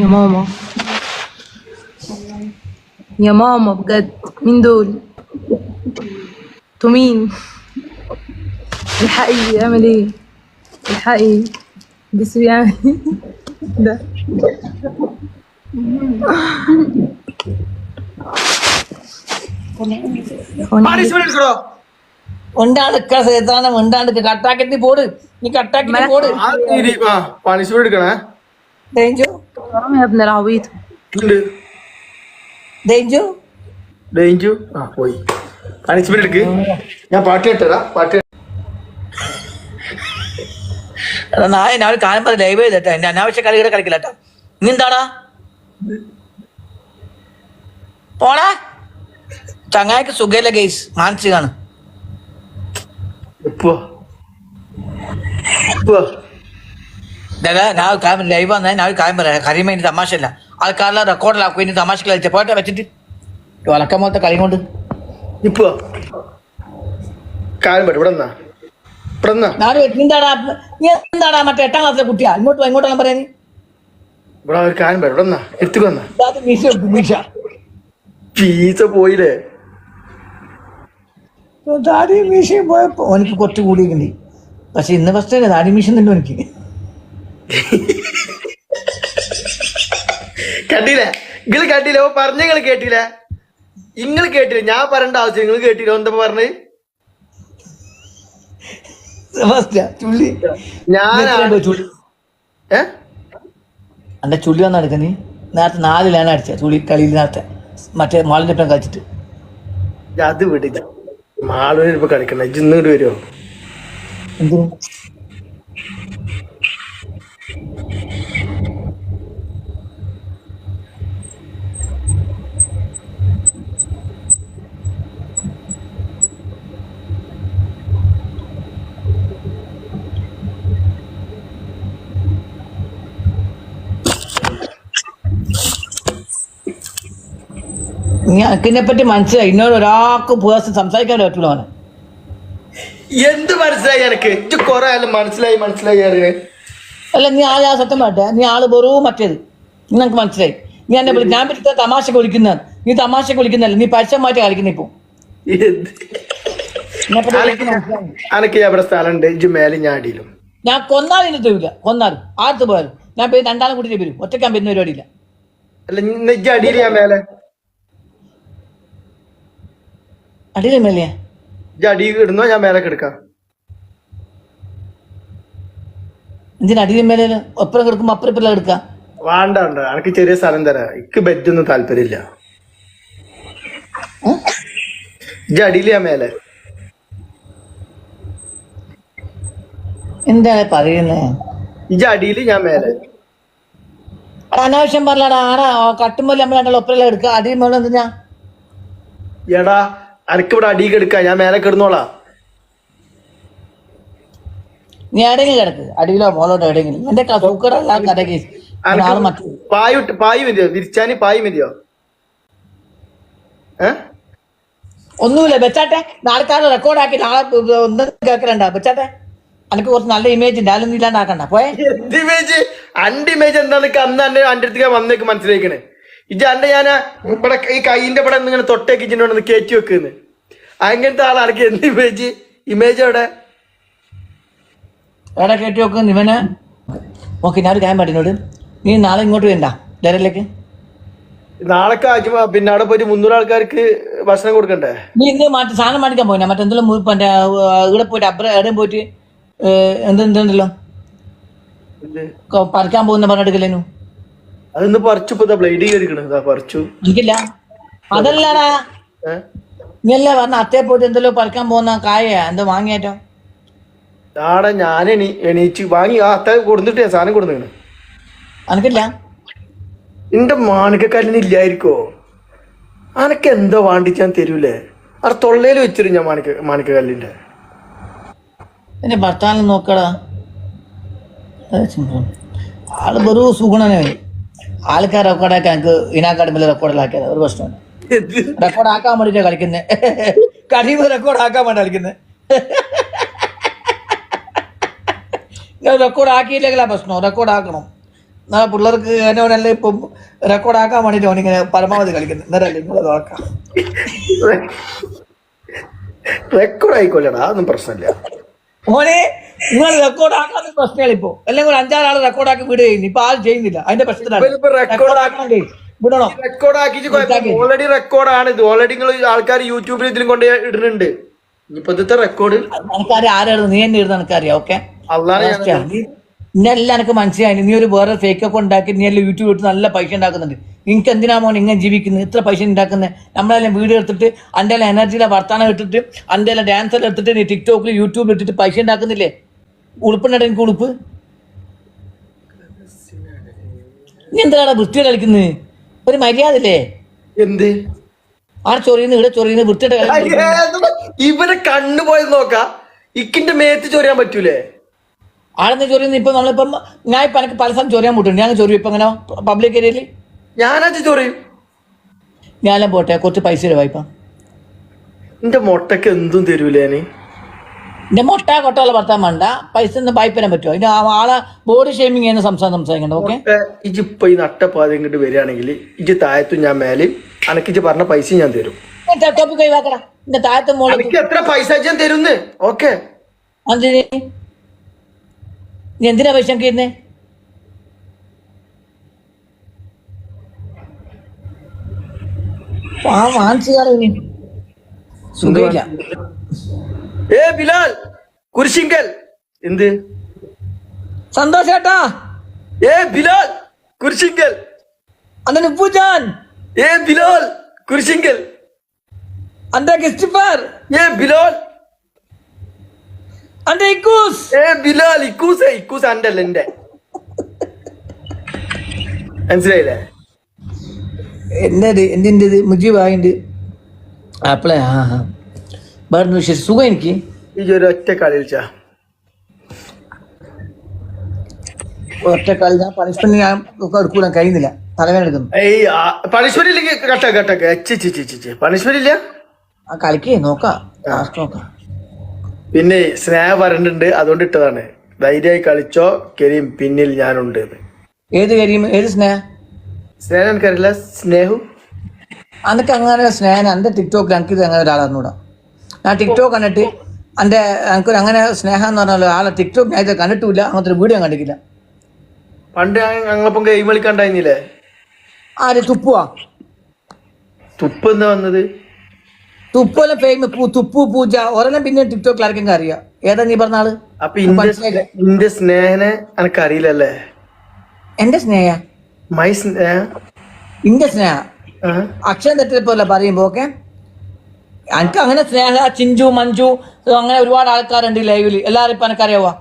يا ماما يا ماما بجد مين دول انتوا مين الحقي يعمل ايه الحقي بس بيعمل ايه ده punishment എടുക്കണോ ഉണ്ടാടുക്ക സേതാണ് ഉണ്ടാടുക്ക കട്ടാക്കിട്ട് പോട് നീ കട്ടാക്കിട്ട് പോട് ആ രീതി ആ പണിഷ്മെന്റ് എടുക്കണേ ഡേഞ്ചു حرام يا ابن العبيط ഉണ്ട് ഡേഞ്ചു ഡേഞ്ചു ആ പോയി പണിഷ്മെന്റ് എടുക്ക് ഞാൻ പാട്ട് കേട്ടതാ പാട്ട് എടാ നായ ഞാൻ ഒരു കാര്യം പറഞ്ഞ ലൈവ് ചെയ്തിട്ടാ എന്റെ അനാവശ്യ കളികളെ കളിക്കില്ല കേട്ടോ നീ എന്താടാ പോടാ ചങ്ങായിക്ക് സുഖയില്ല ഗെയ്സ് മാനസികാണ് ഇപ്പൊ ഇപ്പൊ ദാ ഞാൻ കാര്യം ലൈവ് വന്നാൽ ഞാൻ ഒരു കാര്യം പറയാം. കരീമ ഇനി തമാശയല്ല ആൾക്കാരെല്ലാം റെക്കോർഡിലാക്കും ഇനി തമാശ കളിച്ച. പോട്ടെ വെച്ചിട്ട്. വളക്കം പോലത്തെ കളി കൊണ്ട്. ഇപ്പൊ. കാര്യം പറ്റും ഇവിടെ നിന്നാ ഇവിടെ ഞാൻ എന്താടാ നീ എന്താടാ മറ്റേ എട്ടാം ക്ലാസ്സിലെ കുട്ടിയാ? ഇങ്ങോട്ട് വാ, ഇങ്ങോട്ടെല്ലാം പറയാ നീ ഇവിടെ ഒരു കാര്യം പറ്റും ഇവിടെ നിന്നാ എടുത്തു വന്നാ? ഇതാത് മീശ വെക്കും, മീശ. പീസ പോയില്ലേ? മീശയും പോയപ്പോ എനിക്ക് കുറച്ച് കൂടിയിട്ടുണ്ട് പക്ഷെ ഇന്ന് ഫസ്റ്റ് ദാടി മീശം തന്നെ എനിക്ക് കണ്ടില്ലേ? നിങ്ങൾ കണ്ടില്ല? ഓ പറഞ്ഞ നിങ്ങൾ കേട്ടില്ല? നിങ്ങൾ കേട്ടില്ല? ഞാൻ പറയേണ്ട ആവശ്യം നിങ്ങൾ കേട്ടില്ല? എന്താ പറഞ്ഞ് ഞാനാണ് ഏ? എന്റെ ചുള്ളി വന്നാ എടുക്കുന്നത് നീ. നേരത്തെ നാലിലാണ് അടിച്ച ചുള്ളി കളിയിൽ നേരത്തെ. മറ്റേ മാളിന്റെ ഒപ്പം കളിച്ചിട്ട്. അത് വിടില്ല മാളൂര് കളിക്കണം ഇങ്ങോട്ട് വരുമോ എന്തിനു? നീ അക്കിനെ പറ്റി മനസ്സിലായി. ഇന്നോട് ഒരാൾക്ക് പേഴ്സൺ സംസാരിക്കാൻ പറ്റൂല അവനെ എന്ത് മനസ്സിലായി എനിക്ക്? കൊറേ ആയാലും മനസ്സിലായി മനസ്സിലായി അല്ല നീ ആ ആ സത്യം പറട്ടെ നീ ആൾ വെറുതെ മറ്റേത്. നിനക്ക് മനസ്സിലായി. നീ എന്നെ വിളി ഞാൻ പറ്റി തമാശ വിളിക്കുന്ന നീ തമാശ വിളിക്കുന്നല്ല നീ പരസ്യമായിട്ട് കളിക്കുന്ന ഇപ്പൊ. അനക്ക്. എവിടെ സ്ഥലമുണ്ട്. മേലെ ഞാൻ അടിയിലും. ഞാൻ കൊന്നാലും ഇനി കൊന്നാലും. ആർത്ത് പോയാലും. ഞാൻ രണ്ടാളും കൂട്ടി വരും. ഒറ്റയ്ക്കാൻ പറ്റുന്ന പരിപാടിയില്ല അല്ല അടിയിൽ ഞാൻ മേലെ. അടിയിലെ മേലെയാ ഇജ്ജ് ഇടുന്നോ? ഞാൻ മേലെ എടുക്കാം. എന്തിനാ അടിയിലും മേലെ ഒപ്പരം കിടക്കുമ്പോ അപ്പുറം ഇപ്പുറം എടുക്കാം. വേണ്ട വേണ്ട. എനിക്ക് ചെറിയ സ്ഥലം തരാ. ഇക്ക് ബെഡൊന്നും താല്പര്യമില്ല. ഇജ്ജ് അടിയിൽ ഞാൻ മേലെ. എന്താണ് പറയുന്നത് ഇജ്ജ് അടിയിൽ ഞാൻ മേലെ. അനാവശ്യം പറഞ്ഞാടാ ആടാ കട്ടുമ്പോൾ നമ്മൾ രണ്ടാളും ഒപ്പരം എടുക്കുക അടിയിൽ മേലെ എന്തിനാ? എടാ അനക്ക് ഇവിടെ അടിയിൽ കിടക്കാം ഞാൻ മേലെ കിടന്നോളാ. നീ എവിടെയെങ്കിലും കിടക്ക് അടിയിലോ മോളോട്ടോ എവിടെയെങ്കിലും. എന്റെ പായ ഇട്ട് പായ് മതിയോ? വിരിച്ചാന് പായ് മതിയോ? ഏ? ഒന്നുമില്ല വെച്ചാട്ടെ നാളെക്കാരെ റെക്കോർഡാക്കി നാളെ ഒന്നും കേൾക്കണ്ട വെച്ചാട്ടെ എനിക്ക് കുറച്ച് നല്ല ഇമേജ് ഉണ്ട് അതൊന്നും ഇല്ലാണ്ടാക്കണ്ട. പോയെ. എന്ത് ഇമേജ് അന്റെ ഇമേജ് അന്ന് അന്റെ അന്റെ അടുത്തേക്ക് വന്നേക്ക് മനസ്സിലാക്കണേ ഇജ്ജ് അന്റെ ഞാൻ ഇവിടെ ഈ കൈയിന്റെ ഇവിടെ ഇങ്ങനെ തൊട്ടേക്ക് ഇജിനോട് കയറ്റി വെക്കുന്നു. അങ്ങനത്തെ ആളാണെങ്കിൽ എന്ത് ഇമേജ് ഇമേജ് അവിടെ എവിടെ കയറ്റി വെക്കുന്നു ഇവന്? ഓക്കെ ഞാൻ ഒരു കാര്യം പറ്റുന്നോട് നീ നാളെ ഇങ്ങോട്ട് വരണ്ട. ഡയറിലേക്ക് നാളെ പിന്നെ അവിടെ പോയിട്ട് മുന്നൂറ് ആൾക്കാർക്ക് ഭക്ഷണം കൊടുക്കണ്ടേ? നീ ഇന്ന് മാറ്റി സാധനം മാറ്റിക്കാൻ പോയി മറ്റെന്തെങ്കിലും മറ്റേ ഇവിടെ പോയിട്ട് അബ്ര എവിടെയും പോയിട്ട് എന്തെന്തല്ലോ എന്ത്? പറിക്കാൻ പോകുന്ന പറഞ്ഞെടുക്കലേനു അതൊന്ന് പറിച്ചു ഇപ്പൊ ബ്ലേഡ് കയറിക്കണ് ഇതാ പറിച്ചു. എനിക്കില്ല അതല്ലടാ. ഏ? നീ പറഞ്ഞ അത്തേ പോയിട്ട് എന്തെല്ലോ പറിക്കാൻ പോകുന്ന കായ എന്തോ വാങ്ങിയേറ്റോ. ആടാ ഞാൻ എണീ എണീച്ച് വാങ്ങി ആ അത്ത കൊടുത്തിട്ടേ സാധനം കൊടുത്തിക്കണ് അനക്കില്ല? എന്റെ മാണിക്കക്കല്ലിന് ഇല്ലായിരിക്കോ? അനക്ക് എന്തോ വാണ്ടിച്ചാൻ ഞാൻ തരൂലേ? അവിടെ തൊള്ളയിൽ വെച്ചിരും ഞാൻ മാണിക്ക മാണിക്കക്കല്ലിന്റെ എന്റെ ഭർത്താവിനെ നോക്കടാ. ആൾ വെറും സുഗുണനെ ആൾക്കാർ റെക്കോർഡാക്കി എനിക്ക് ഇതിനാക്കാട് മേലെ റെക്കോർഡിലാക്കിയത് ഒരു പ്രശ്നമാണ് റെക്കോർഡ് ആക്കാൻ വേണ്ടിട്ട് കളിക്കുന്നത് കഴിവ് റെക്കോർഡ് ആക്കാൻ വേണ്ടി കളിക്കുന്നത് റെക്കോർഡ് ആക്കിയില്ലെങ്കിലാ പ്രശ്നം. റെക്കോർഡ് ആക്കണം. നാളെ പിള്ളേർക്ക് എന്നോനല്ല ഇപ്പം റെക്കോർഡ് ആക്കാൻ വേണ്ടിട്ട് അവനിങ്ങനെ പരമാവധി കളിക്കുന്നത് എന്നല്ലേ നിങ്ങളത് നോക്കാം. റെക്കോർഡ് ആയിക്കോല്ലടാ അതൊന്നും പ്രശ്നമില്ല. മോനെ നിങ്ങൾ റെക്കോർഡ് ആക്കാത്ത പ്രശ്നമാണ് ഇപ്പൊ. അല്ലെങ്കിൽ അഞ്ചാറാൾ റെക്കോർഡ് ആക്കി വിടുക ചെയ്യുന്നു. ഇപ്പൊ ആരും ചെയ്യുന്നില്ല. അതിന്റെ പ്രശ്നത്തിലാണ്. റെക്കോർഡ് ആക്കണമെങ്കിൽ വിടണോ? റെക്കോർഡ് ആക്കിയിട്ട് ഓൾറെഡി റെക്കോർഡാണ് ഇത്. ഓൾറെഡി നിങ്ങൾ ആൾക്കാർ യൂട്യൂബിൽ ഇതിലും കൊണ്ട് ഇടുന്നുണ്ട്. ഇനിയിപ്പോ ഇന്നത്തെ റെക്കോർഡ് എനിക്കറിയാം ആരായിരുന്നു നീ എന്നെ ഇടുന്ന എനിക്കറിയാം ഓക്കെ ഇന്നെല്ലാം എനിക്ക് മനസ്സിലായി. നീ ഒരു വേറെ ഫേക്ക് ഒക്കെ ഉണ്ടാക്കി നീ എല്ലാം യൂട്യൂബ് ഇട്ട് നല്ല പൈസ ഉണ്ടാക്കുന്നുണ്ട്. നിങ്ങൾക്ക് എന്തിനാ മോൻ ഇങ്ങനെ ജീവിക്കുന്നത്? ഇത്ര പൈസ ഉണ്ടാക്കുന്നത് നമ്മളെല്ലാം വീഡിയോ എടുത്തിട്ട് എന്റെ എല്ലാം എനർജിയിലെ വർത്താനം ഇട്ടിട്ട് എന്റെ എല്ലാം ഡാൻസ് എല്ലാം എടുത്തിട്ട് നീ ടിക്ടോക്കിൽ യൂട്യൂബിൽ ഇട്ടിട്ട് പൈസ ഉണ്ടാക്കുന്നില്ലേ? ഉളുപ്പുണ്ടായിട്ട് എനിക്ക് ഉളുപ്പ്. നീ എന്താണ് വൃത്തിയുടെ കളിക്കുന്നത് ഒരു മര്യാദ ഇല്ലേ എന്ത്? ആ ചൊറിയുന്നു ഇവിടെ ചൊറിയുന്നു വൃത്തിയുടെ ഇവരെ കണ്ണു പോയത് നോക്കാ. ഇക്കിന്റെ മേത്ത് ചൊറിയാൻ പറ്റൂലേ? ആളെന്ന് ചൊറിയുന്നു ഇപ്പൊ നമ്മളിപ്പം ഞാൻ ഇപ്പൊ എനിക്ക് പല സ്ഥലം ചൊറിയാൻ മുട്ടുണ്ട് ഞാൻ ചൊറിയും ഇപ്പൊ അങ്ങനെ പബ്ലിക് ഏരിയയിൽ ഞാനത് ചൊറിയും. ഞാനെല്ലാം പോട്ടെ കുറച്ച് പൈസ ഇപ്പൊ? എന്റെ മുട്ടക്ക് എന്തും തരൂലേ ഞാൻ എന്റെ മുട്ട കൊട്ടയുള്ള ഭർത്താൻ വേണ്ട. പൈസ ഒന്നും വായ്പരാൻ പറ്റുമോ? ഇതിന് ആ ആളെ ബോഡി ഷേമിങ് ചെയ്യുന്ന സംസാരം സംസാരിക്കണ്ട ഓക്കെ ഇപ്പൊ ഈ നട്ടപ്പാതി ഇങ്ങോട്ട് വരികയാണെങ്കിൽ ഇജ് താഴത്തും ഞാൻ മേലെയും അനക്കിജ് പറഞ്ഞ പൈസ ഞാൻ തരും. ടോപ്പ് കൈവാക്കടാ എന്റെ താഴത്തെ മോൾ എനിക്ക് എത്ര പൈസ ഞാൻ തരുന്ന്? ഓക്കെ. എന്തിന്? നീ എന്തിനാ പൈസ എനിക്ക് തരുന്നേ? ആ ഇനി സുഖമില്ല. ഏ ബിലാൽ കുരിശിങ്കൽ. എന്ത്? സന്തോഷേട്ടാ. ഏ ബിലാൽ കുരിശിങ്കൽ. അന്ന് പൂജാൻ. ഏ ബിലാൽ കുരിശിങ്കൽ. അന്റെ ക്രിസ്റ്റിഫർ. ഏ ബിലാൽ. അന്റെ ഇക്കൂസ്. ഏ ബിലാൽ ഇക്കൂസ് ഇക്കൂസ് അന്റെ അല്ല എന്റെ മനസ്സിലായില്ലേ? എന്റെ എന്തിന്റെ ഇത് മുജീബായിണ്ട് അപ്പളെ ആ ആ വേറെ വിശേഷം സുഖം എനിക്ക് ഈ ഒരു ഒറ്റ ഞാൻ പണിഷ്മെന്റ് ഞാൻ എടുക്കൂല കഴിയുന്നില്ല തലവേദന എടുക്കുന്നു ഏയ് പണിഷ്മെന്റ് ഇല്ലെങ്കിൽ കട്ട കട്ട പണിഷ്മെന്റ് ഇല്ല ആ കളിക്ക് നോക്കാം ലാസ്റ്റ് നോക്കാം പിന്നെ സ്നേഹ പറഞ്ഞിട്ടുണ്ട് അതുകൊണ്ട് ഇട്ടതാണ്. ധൈര്യമായി കളിച്ചോ കരീം പിന്നിൽ ഞാനുണ്ട്. ഏത് കരീം ഏത് സ്നേഹ? സ്നേഹം എനിക്കറിയില്ല സ്നേഹു. അനക്ക് അങ്ങനെ സ്നേഹം എന്റെ ടിക്ടോക്കിൽ എനിക്ക് ഇത് അങ്ങനെ ഒരാളെന്നൂടാ ഞാൻ ടിക്ടോക്ക് കണ്ടിട്ട് എന്റെ എനിക്കൊരു അങ്ങനെ സ്നേഹം എന്ന് പറഞ്ഞാൽ ആളെ ടിക്ടോക്ക് ഞാൻ ഇത് കണ്ടിട്ടില്ല അങ്ങനത്തെ ഒരു വീഡിയോ കണ്ടിട്ടില്ല. പണ്ട് ഞങ്ങ- ഞങ്ങളിപ്പം ഗെയിം കളിക്കണ്ടായിരുന്നില്ലേ? ആര് തുപ്പുവാ? തുപ്പ് എന്താ വന്നത്? തുപ്പല്ല ഫെയിം തുപ്പു പൂജ ഒരെല്ലാം പിന്നെ ടിക്ടോക്കിൽ ആർക്കെങ്കിലും അറിയാം? ഏതാ നീ പറഞ്ഞ ആൾ? അപ്പൊ ഇന്റെ ഇന്റെ സ്നേഹനെ എനിക്കറിയില്ലല്ലേ എന്റെ സ്നേഹ? മൈ സ്നേഹ ഇന്റെ സ്നേഹ? അക്ഷരം തെറ്റിയപ്പോലെ പറയുമ്പോ ഓക്കെ എനിക്ക് അങ്ങനെ സ്നേഹ ചിഞ്ചു മഞ്ജു അങ്ങനെ ഒരുപാട് ആൾക്കാരുണ്ട് ലൈവിൽ ലൈവിൽ എല്ലാരും ഇപ്പൊ എനിക്കറിയാവോ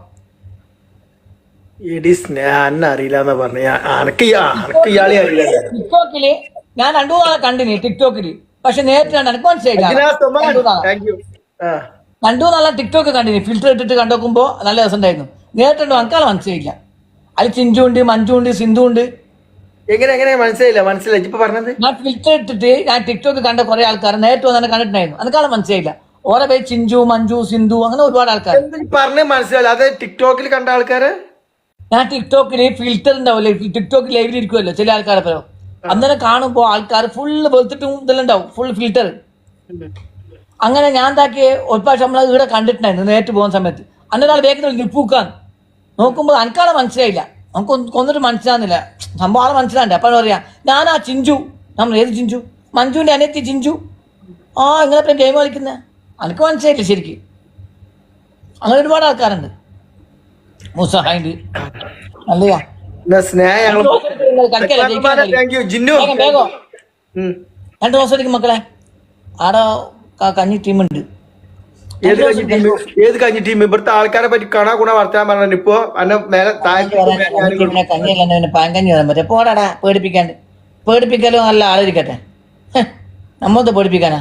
എടി സ്നേഹ അറിയില്ല. ടിക്ടോക്കിൽ ഞാൻ രണ്ടു നാളെ കണ്ടിനി ടിക്ടോക്കിൽ. പക്ഷെ നേരിട്ട് കണ്ട എനിക്ക് മനസ്സിലായില്ല. രണ്ടു നാളെ താങ്ക് യു ആ. രണ്ടു നാളെ ടിക്ടോക്ക് കണ്ടിനി. ഫിൽറ്റർ ഇട്ടിട്ട് കണ്ടോക്കുമ്പോ നല്ല രസം ഉണ്ടായിരുന്നു നേരിട്ടുണ്ടോ എനിക്കാളെ മനസ്സിലായില്ല. അതിൽ ചിഞ്ചു ഉണ്ട് മഞ്ജു ഉണ്ട് സിന്ധു ഉണ്ട് എങ്ങനെ എങ്ങനെ? മനസ്സിലായില്ല മനസ്സിലായി ഇപ്പൊ പറഞ്ഞത്? ഞാൻ ട്വിറ്റർ ഇട്ടിട്ട് ഞാൻ ടിക്ടോക്ക് കണ്ട കുറെ ആൾക്കാർ നേരിട്ട് വന്നെ കണ്ടിട്ടുണ്ടായിരുന്നു. അതൊക്കെ മനസ്സിലായില്ല. ഓരോ പേര് ചിഞ്ചു മഞ്ജു സിന്ധു അങ്ങനെ ഒരുപാട് ആൾക്കാർ. പറഞ്ഞ മനസ്സിലായില്ല. അത് ടിക്ടോക്കിൽ കണ്ട ആൾക്കാര്? ഞാൻ ടിക്ടോക്കിൽ ഫിൽറ്റർ ഉണ്ടാവില്ലേ ടിക്ടോക്ക് ലൈവിൽ ഇരിക്കുമല്ലോ ചില ആൾക്കാരെ പറയും അന്നേരം കാണുമ്പോൾ ആൾക്കാർ ഫുള്ള് വെളുത്തിട്ടും ഇതെല്ലാം ഉണ്ടാവും. ഫുൾ ഫിൽറ്റർ അങ്ങനെ ഞാൻ എന്താക്കിയ? ഒരു പ്രാവശ്യം നമ്മൾ ഇവിടെ കണ്ടിട്ടുണ്ടായിരുന്നു നേരിട്ട് പോകുന്ന സമയത്ത്. അന്നേരം ആൾ വേഗത്തിൽ നിപ്പൂക്കാൻ നോക്കുമ്പോൾ അനക്കാളെ മനസ്സിലായില്ല. നമുക്ക് ഒന്നിട്ട് കൊന്നിട്ട് മനസ്സിലാകുന്നില്ല സംഭവം ആളെ മനസ്സിലാണ്ട് അപ്പോൾ ഞാൻ ആ ചിഞ്ചു. നമ്മൾ ഏത് ചിഞ്ചു? മഞ്ജുവിന്റെ അനിയത്തി ചിഞ്ചു. ആ ഇങ്ങനെ പിന്നെ ഗെയിം കളിക്കുന്നത് എനിക്ക് മനസ്സിലായില്ല ശരിക്ക്? അങ്ങനെ ഒരുപാട് ആൾക്കാരുണ്ട്. മുസഹായിണ്ട് അല്ലയാ. രണ്ട് ദിവസം മക്കളെ ആടെ കഞ്ഞി ടീമുണ്ട്. ഏത് കഞ്ഞി ടീം ഏത് ടീം ഇവിടുത്തെ ആൾക്കാരെ പറ്റി കാണാ ഗുണ വർത്താൻ പറഞ്ഞു ഇപ്പൊ അന്നെ മേലെ താഴെ ടീമിനെ കഞ്ഞിയല്ല പിന്നെ പാങ്കഞ്ഞി വരാൻ പറ്റും. പോടാടാ പേടിപ്പിക്കാണ്ട്. പേടിപ്പിക്കലോ നല്ല ആളിരിക്കട്ടെ. ഹ്, നമ്മൊന്ന് പേടിപ്പിക്കാനാ?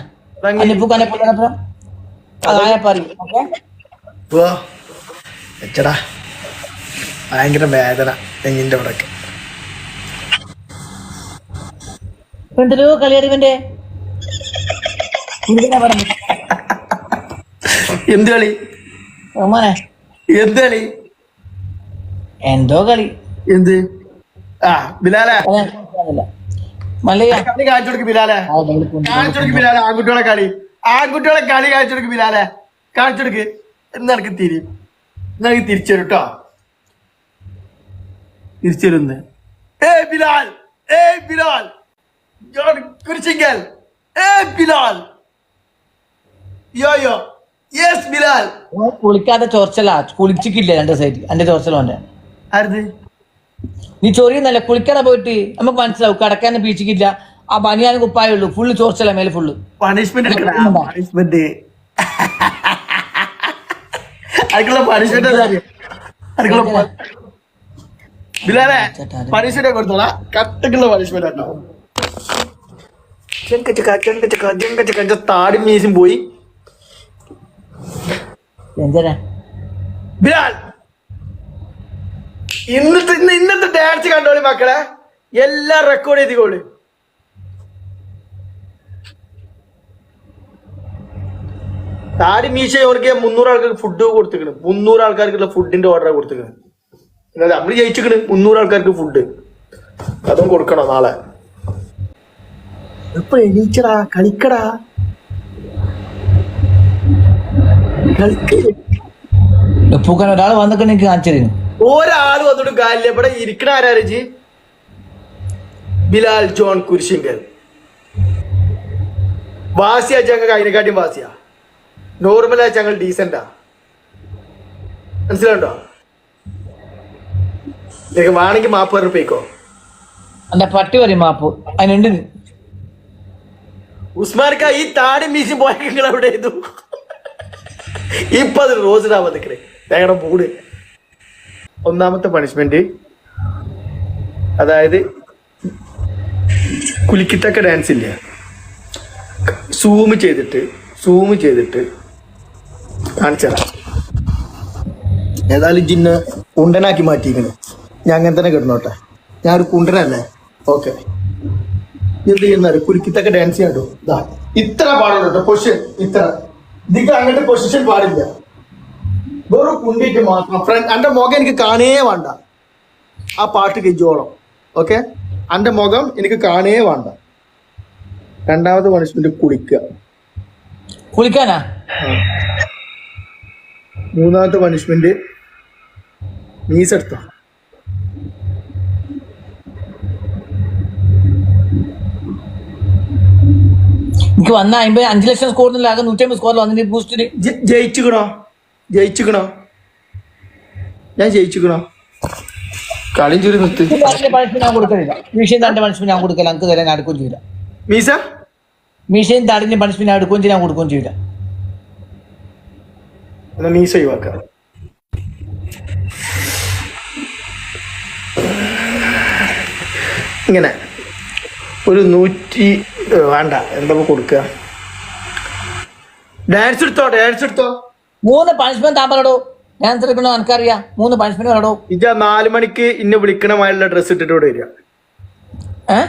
ഭയങ്കര വേദന തെങ്ങിന്റെ ഇവിടൊക്കെ ഉണ്ടല്ലോ കളിയറിവിന്റെ ഇതിനെ പറഞ്ഞു എന്ത് കളി? ഓമാനെ എന്ത് കളി? എന്തോ കളി. എന്ത്? ആ ബിലാലെ. കാണിച്ചു കൊടുക്ക് ബിലാലെ. കാണിച്ചു കൊടുക്ക് ബിലാലെ ആൺകുട്ടികളെ കളി. ആൺകുട്ടികളെ കളി കാണിച്ചു കൊടുക്ക് ബിലാലെ. കാണിച്ചു കൊടുക്ക്. എന്ന് എനിക്ക് തിരി. എനിക്ക് തിരിച്ചു തരും കേട്ടോ തിരിച്ചു തരുന്ന് ഏ ബിലാൽ. ഏ ബിലാൽ. കുരിശിങ്കൽ. ഏ ബിലാൽ. യോ യോ. യെസ് ബിലാൽ കുളിക്കാത്ത കുളിക്കാതെ ചോർച്ചല കുളിച്ചിക്കില്ല രണ്ട് സൈഡ് എന്റെ ചോർച്ചലോന്റെ ആരുത് നീ ചൊറിയുന്നല്ല കുളിക്കാതെ പോയിട്ട് നമുക്ക് മനസ്സിലാവും കടക്കാൻ ബീച്ചിക്കില്ല ആ ബനിയാൻ കുപ്പായേ ഉള്ളൂ ഫുള്ള് ചോർച്ചല മേലെ ഫുള്ള് പണിഷ്മെന്റ് എടുക്കണം പണിഷ്മെന്റ് അതിക്കുള്ള പണിഷ്മെന്റ് അതിക്കുള്ള പ- ബിലാലെ പണിഷ്മെന്റ് കൊടുത്തോളാ കട്ടക്കുള്ള പണിഷ്മെന്റ് കേട്ടോ ചെങ്കച്ചക്ക ചെങ്കച്ചക്ക ചെങ്കച്ചക്ക എന്റെ താടി മീസും പോയി എന്തിനാ? ബിലാൽ ഇന്നത്തെ ഇന്ന് ഇന്നത്തെ ഡാൻസ് കണ്ടോളി മക്കളെ. എല്ലാം റെക്കോർഡ് ചെയ്തോളി താടി മീശ അവർക്ക് മുന്നൂറ് ആൾക്കാർക്ക് ഫുഡ് കൊടുത്തിക്കണ്. മുന്നൂറ് ആൾക്കാർക്കുള്ള ഫുഡിന്റെ ഓർഡർ കൊടുത്തിക്കണ്. എന്നാൽ നമ്മൾ ജയിച്ചിക്കണ്. മുന്നൂറ് ആൾക്കാർക്ക് ഫുഡ് അതും കൊടുക്കണം നാളെ? ഇപ്പൊ എണീച്ചടാ? കളിക്കടാ കളിക്ക് പൂക്കാൻ ഒരാൾ വന്നിട്ട് എനിക്ക് കാണിച്ചിരുന്നു ഒരാൾ വന്നിട്ട് കാര്യമില്ല. ഇവിടെ ഇരിക്കണ ആരാരജി ബിലാൽ ജോൺ കുരിശിങ്കൽ. വാസിയ ഞങ്ങൾക്ക് അതിനെക്കാട്ടിയും വാസിയ. നോർമലാ ഞങ്ങൾ ഡീസന്റാ മനസ്സിലുണ്ടോ നിനക്ക് വേണമെങ്കിൽ മാപ്പ് പറഞ്ഞിപ്പോ എന്റെ പട്ടി പറയും മാപ്പ്. അതിനുണ്ട്. ഉസ്മാൻക്ക ഈ താടി മീശി പോയ എവിടെ ചെയ്തു ഇപ്പൊ അത് റോസിനാ വന്നിക്കണേ. ഞങ്ങളുടെ മൂട്. ഒന്നാമത്തെ പണിഷ്മെന്റ് അതായത് കുലിക്കിത്തക്ക ഡാൻസ് ഇല്ല? സൂം ചെയ്തിട്ട് സൂം ചെയ്തിട്ട് കാണിച്ചതാ. ഏതായാലും ജിന്ന് കുണ്ടനാക്കി മാറ്റിയിരിക്കണേ ഞാൻ അങ്ങനെ തന്നെ കിടന്നോട്ടെ. ഞാൻ ഒരു കുണ്ടനല്ലേ? ഓക്കെ എന്ത് ചെയ്യുന്നത് കുലുക്കിത്തൊക്കെ ഡാൻസ് ചെയ്യാണ്ടോ ഇതാ ഇത്ര പാടുണ്ടോ കേട്ടോ ഇത്ര. ഇതിക്ക് അങ്ങനത്തെ പൊസിഷൻ പാടില്ല. വെറും കുണ്ടിട്ട് മാത്രം. ഫ്രണ്ട് എന്റെ മുഖം എനിക്ക് കാണേ വേണ്ട. ആ പാട്ട് കെഞ്ചോളം ഓക്കെ എന്റെ മുഖം എനിക്ക് കാണേ വേണ്ട. രണ്ടാമത് പണിഷ്മെന്റ് കുളിക്കുക കുളിക്കാനാ? മൂന്നാമത്തെ പണിഷ്മെന്റ് മീസെടുത്തോ? എനിക്ക് വന്ന അമ്പത് അഞ്ചു ലക്ഷം സ്കോറിൽ ആകെ നൂറ്റമ്പത് സ്കോറിൽ വന്നിട്ട് ബൂസ്റ്റിന് ജയിച്ചുക്കണോ? ജയിച്ചുക്കണോ? ഞാൻ ജയിച്ചുക്കണോ? കളിയും ചുരി നിർത്തി. പണിഷ്മെന്റ് ഞാൻ കൊടുക്കലില്ല. മീഷയും തന്റെ പണിഷ്മെന്റ് ഞാൻ കൊടുക്കില്ല എനിക്ക് തരാൻ ഞാൻ എടുക്കുകയും ചെയ്യില്ല. മീസ മീഷയും തടിഞ്ഞ പണിഷ്മെന്റ് ഞാൻ എടുക്കുകയും ചെയ്യില്ല ഞാൻ കൊടുക്കുകയും ചെയ്യില്ല. എന്നാ മീസ ഒഴിവാക്കാം. ഇങ്ങനെ. ഒരു നൂറ്റി വേണ്ട എന്താ കൊടുക്കുക ഡാൻസ് എടുത്തോ ഡാൻസ് എടുത്തോ? മൂന്ന് പണിഷ്മെന്റ് താമ്പലടോ ഡാൻസ് എടുക്കണോ എനിക്കറിയാം. മൂന്ന് പണിഷ്മെന്റ് പറയടോ ഇജ നാല് മണിക്ക് ഇന്നെ വിളിക്കണമായുള്ള ഡ്രസ്സ് ഇട്ടിട്ട് ഇവിടെ വരിക. ഏഹ്